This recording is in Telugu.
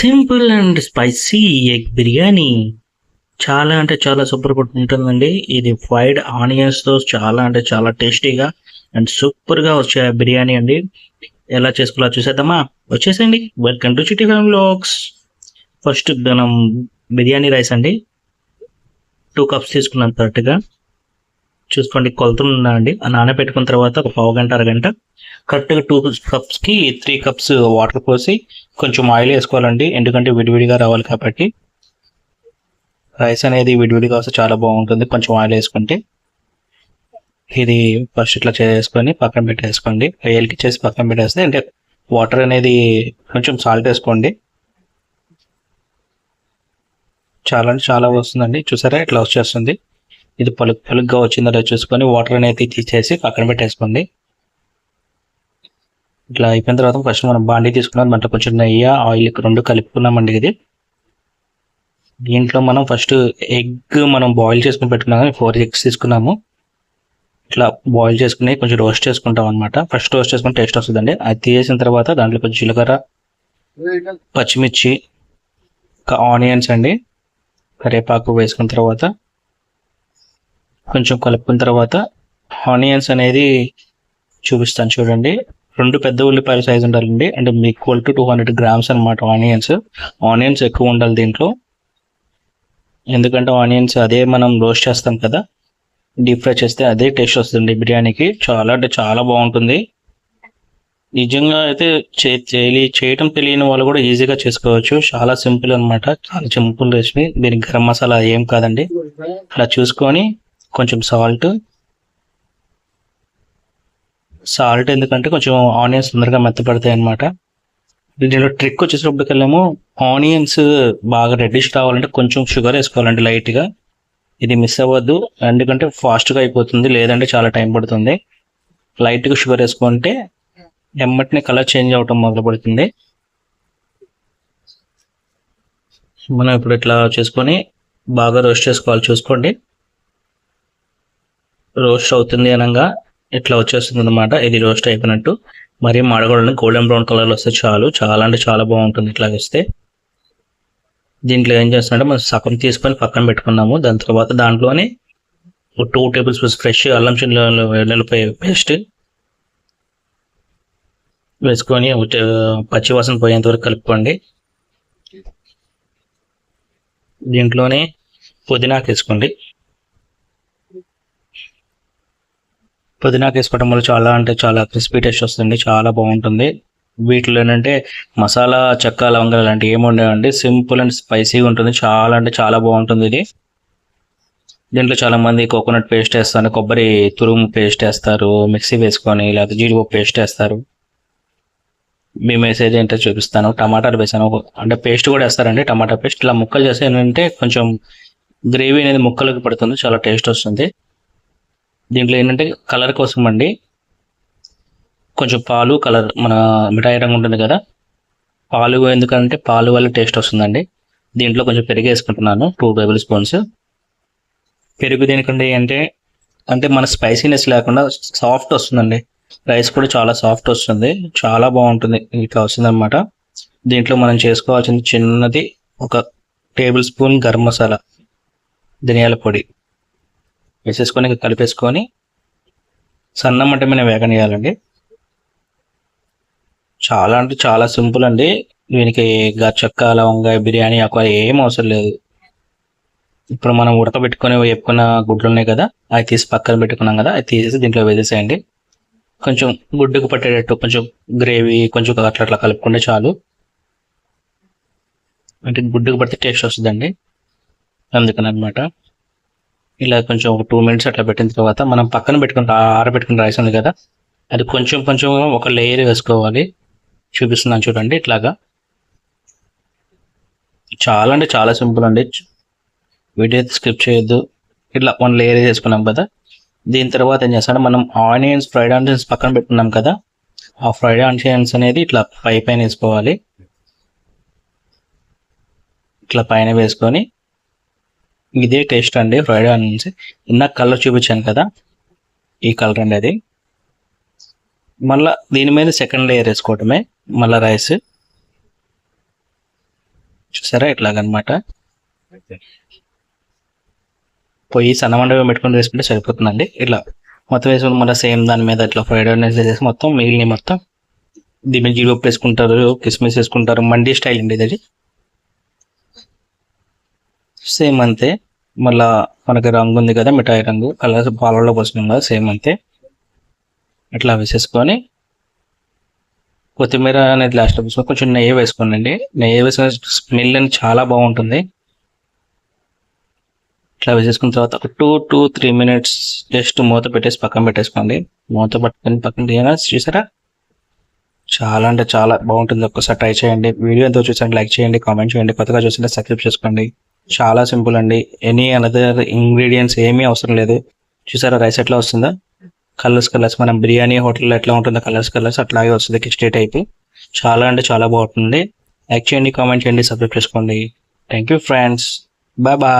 Simple and spicy egg biryani. చాలా అంటే చాలా సూపర్ ఉంటుందండి. ఇది ఫ్రైడ్ ఆనియన్స్తో చాలా అంటే చాలా టేస్టీగా అండ్ సూపర్గా వచ్చే బిర్యానీ అండి. ఎలా చేసుకోవాలో చూసేద్దామా? వచ్చేసండి welcome to Chitti family లోక్స్ first మనం బిర్యానీ రైస్ అండి. టూ కప్స్ తీసుకున్నాను కరెక్ట్గా చూసుకోండి. కొలతలు ఉన్నాయండి. నానబెట్టుకున్న తర్వాత ఒక పావు గంట అరగంట కరెక్ట్గా టూ కప్స్కి త్రీ కప్స్ వాటర్ పోసి కొంచెం ఆయిల్ వేసుకోవాలండి. ఎందుకంటే విడివిడిగా రావాలి కాబట్టి. రైస్ అనేది విడివిడిగా వస్తే చాలా బాగుంటుంది. కొంచెం ఆయిల్ వేసుకుంటే. ఇది ఫస్ట్ ఇట్లా చేసుకొని పక్కన పెట్టేసుకోండి. వేలికి చేసి పక్కన పెట్టేస్తే అంటే వాటర్ అనేది కొంచెం సాల్ట్ వేసుకోండి. చాలా అంటే చాలా వస్తుందండి. చూసారా? ఇట్లా వచ్చేస్తుంది. ఇది పలుకు పలుగ్గా వచ్చిందో లేదో చూసుకొని వాటర్ అనేది తీసేసి పక్కన పెట్టేసుకోండి. ఇట్లా అయిపోయిన తర్వాత ఫస్ట్ మనం బాండీ తీసుకున్నాం. దాంట్లో కొంచెం నెయ్యి ఆయిల్ రెండు కలుపుకున్నామండి ఇది. దీంట్లో మనం ఫస్ట్ ఎగ్ మనం బాయిల్ చేసుకుని పెట్టుకున్నాం ఫోర్ ఎగ్స్ తీసుకున్నాము. ఇట్లా బాయిల్ చేసుకుని కొంచెం రోస్ట్ చేసుకుంటాం అనమాట ఫస్ట్ రోస్ట్ చేసుకుని టేస్ట్ వస్తుందండి. అది తీసేసిన తర్వాత దాంట్లో కొంచెం జీలకర్ర పచ్చిమిర్చి ఆనియన్స్ అండి. కరివేపాకు వేసుకున్న తర్వాత కొంచెం కలుపుకున్న తర్వాత ఆనియన్స్ అనేది చూపిస్తాను చూడండి. రెండు పెద్ద ఉల్లిపాయల సైజు ఉండాలండి. అంటే equal to two hundred grams అనమాట ఆనియన్స్. ఆనియన్స్ ఎక్కువ ఉండాలి దీంట్లో. ఎందుకంటే ఆనియన్స్ అదే మనం రోస్ట్ చేస్తాం కదా. డీప్ ఫ్రై చేస్తే అదే టేస్ట్ వస్తుంది బిర్యానీకి. చాలా అంటే చాలా బాగుంటుంది. నిజంగా అయితే చేయటం తెలియని వాళ్ళు కూడా ఈజీగా చేసుకోవచ్చు. చాలా సింపుల్ అనమాట చాలా సింపుల్ రెసిపీ దీనికి గరం మసాలా ఏం కాదండి. అలా చూసుకొని కొంచెం సాల్ట్. సాల్ట్ ఎందుకంటే కొంచెం ఆనియన్స్ తొందరగా మెత్తపడతాయి అనమాట దీనిలో ట్రిక్ వచ్చేటప్పటికెళ్ళేమో ఆనియన్స్ బాగా రెడ్డిష్ రావాలంటే కొంచెం షుగర్ వేసుకోవాలండి లైట్గా ఇది మిస్ అవ్వద్దు. ఎందుకంటే ఫాస్ట్గా అయిపోతుంది. లేదంటే చాలా టైం పడుతుంది. లైట్గా షుగర్ వేసుకుంటే ఎమ్మటినే కలర్ చేంజ్ అవటం మొదలు పడుతుంది. మనం ఇప్పుడు ఇట్లా చేసుకొని బాగా రోస్ట్ చేసుకోవాలి. చూసుకోండి. రోస్ట్ అవుతుంది అనగా ఇట్లా వచ్చేస్తుంది అనమాట ఇది రోస్ట్ అయిపోయినట్టు. మరి మాడగొడని గోల్డెన్ బ్రౌన్ కలర్లో వస్తే చాలు. చాలా అంటే చాలా బాగుంటుంది ఇట్లా వేస్తే. దీంట్లో ఏం చేస్తున్నట్టు మనం సగం తీసుకొని పక్కన పెట్టుకున్నాము. దాని తర్వాత దాంట్లోనే టూ టేబుల్ స్పూన్స్ ఫ్రెష్ అల్లం వెల్లుల్లిపాయ పేస్ట్ వేసుకొని పచ్చివాసన పోయేంత వరకు కలుపుకోండి. దీంట్లోనే పుదీనాకు వేసుకోండి. పుదీనాకు వేసుకోవడం వల్ల చాలా అంటే చాలా క్రిస్పీ టేస్ట్ వస్తుంది చాలా బాగుంటుంది. వీటిలో ఏంటంటే మసాలా చెక్క లవంగాలు లాంటివి ఏముండవండి సింపుల్ అండ్ స్పైసీగా ఉంటుంది చాలా అంటే చాలా బాగుంటుంది ఇది. దీంట్లో చాలా మంది కోకోనట్ పేస్ట్ వేస్తారు కొబ్బరి తురుము పేస్ట్ వేస్తారు మిక్సీ వేసుకొని లేకపోతే జీడిపప్పు పేస్ట్ వేస్తారు. మేము వేసేది ఏంటో చూపిస్తాను. టమాటాలు వేసాను. అంటే పేస్ట్ కూడా వేస్తారండి టమాటా పేస్ట్. ఇలా ముక్కలు చేస్తే ఏంటంటే కొంచెం గ్రేవీ అనేది ముక్కలకు పడుతుంది చాలా టేస్ట్ వస్తుంది. దీంట్లో ఏంటంటే కలర్ కోసం అండి. కొంచెం పాలు కలర్ మన మిఠాయి రంగు ఉంటుంది కదా. పాలు ఎందుకంటే పాలు వల్ల టేస్ట్ వస్తుందండి. దీంట్లో కొంచెం పెరుగు వేసుకుంటున్నాను టూ టేబుల్ స్పూన్స్. పెరుగు దేనికంటే అంటే అంటే మన స్పైసీనెస్ లేకుండా సాఫ్ట్ వస్తుందండి. రైస్ కూడా చాలా సాఫ్ట్ వస్తుంది. చాలా బాగుంటుంది. ఇట్లా వస్తుందన్నమాట దీంట్లో మనం చేసుకోవాల్సింది చిన్నది ఒక టేబుల్ స్పూన్ గరం మసాలా ధనియాల పొడి. వేసేసుకొని కలిపేసుకొని సన్న మంట మీద వేగనియాలండి చాలా అంటే చాలా సింపుల్ అండి. దీనికి గచ్చక్క లవంగా బిర్యానీ అక్కడ ఏం అవసరం లేదు. ఇప్పుడు మనం ఉడకబెట్టుకొని వేపుకున్న గుడ్లు ఉన్నాయి కదా అవి తీసి పక్కన పెట్టుకున్నాం కదా అవి తీసేసి దీంట్లో వేసేసేయండి. కొంచెం గుడ్డుకు పట్టేటట్టు కొంచెం గ్రేవీ కొంచెం అట్లా అట్లా కలుపుకుంటే చాలు. అంటే గుడ్డుకు పడితే టేస్ట్ వస్తుందండి. అందుకని అనమాట ఇలా కొంచెం ఒక టూ మినిట్స్ అట్లా పెట్టిన తర్వాత మనం పక్కన పెట్టుకుని ఆరబెట్టుకుని రైస్ ఉంది కదా అది కొంచెం కొంచెం ఒక లేయర్ వేసుకోవాలి. చూపిస్తున్నాను చూడండి ఇట్లాగా. చాలా అంటే చాలా సింపుల్ అండి. వీడియో స్కిప్ చేయొద్దు. ఇట్లా వన్ లేయర్ వేసుకున్నాం కదా. దీని తర్వాత ఏం చేస్తాను మనం ఆనియన్స్ ఫ్రైడ్ ఆనియన్స్ పక్కన పెట్టుకున్నాం కదా. ఆ ఫ్రైడ్ ఆనియన్స్ అనేది ఇట్లా పై పైన వేసుకోవాలి. ఇట్లా పైన వేసుకొని ఇదే టేస్ట్ అండి ఫ్రైడ్ ఆనియన్స్. ఇందాక కలర్ చూపించాను కదా ఈ కలర్ అండి అది. మళ్ళీ దీని మీద సెకండ్ లేయర్ వేసుకోవటమే మళ్ళీ రైస్ చూసారా? ఇట్లాగనమాట. పొయ్యి సన్నమండగా పెట్టుకొని వేసుకుంటే సరిపోతుందండి. ఇట్లా మొత్తం వేసుకుని మళ్ళీ సేమ్ దాని మీద ఇట్లా ఫ్రైడ్ ఆనియన్స్ వేసేసి మొత్తం మిగిలిన మొత్తం దీని మీద జీడిపప్పు వేసుకుంటారు కిస్మిస్ వేసుకుంటారు మండీ స్టైల్ అండి ఇది. సేమ్ అంతే. మళ్ళా మనకి రంగు ఉంది కదా మిఠాయి రంగు అలా పాలలో పోసుకున్నాం కదా సేమ్ అంతే. అట్లా వేసేసుకొని కొత్తిమీర అనేది లాస్ట్ వేసుకొని కొంచెం నెయ్యి వేసుకోండి నెయ్యి వేసుకున్న స్మెల్ అని చాలా బాగుంటుంది. ఇట్లా వేసేసుకున్న తర్వాత ఒక two two three minutes just మూత పెట్టేసి పక్కన పెట్టేసుకోండి. మూత పట్టుకొని పక్కన తీయగా చూసారా? చాలా అంటే చాలా బాగుంటుంది. ఒక్కసారి ట్రై చేయండి. వీడియో ఎంతో చూసండి లైక్ చేయండి కామెంట్ చేయండి. కొత్తగా చూస్తుంటే సబ్స్క్రైబ్ చేసుకోండి. చాలా సింపుల్ అండి. ఎనీ అనదర్ ఇంగ్రీడియంట్స్ ఏమీ అవసరం లేదు. చూసారా రైస్ ఎట్లా వస్తుందా? కలర్స్ కలర్స్ మనం బిర్యానీ హోటల్లో ఎట్లా ఉంటుందో కలర్స్ కలర్స్ అట్లాగే వస్తుంది కిస్టేట్ టైప్. చాలా అంటే చాలా బాగుంటుంది. లైక్ చేయండి కామెంట్ చేయండి సబ్స్క్రైబ్ చేసుకోండి. Thank you friends bye bye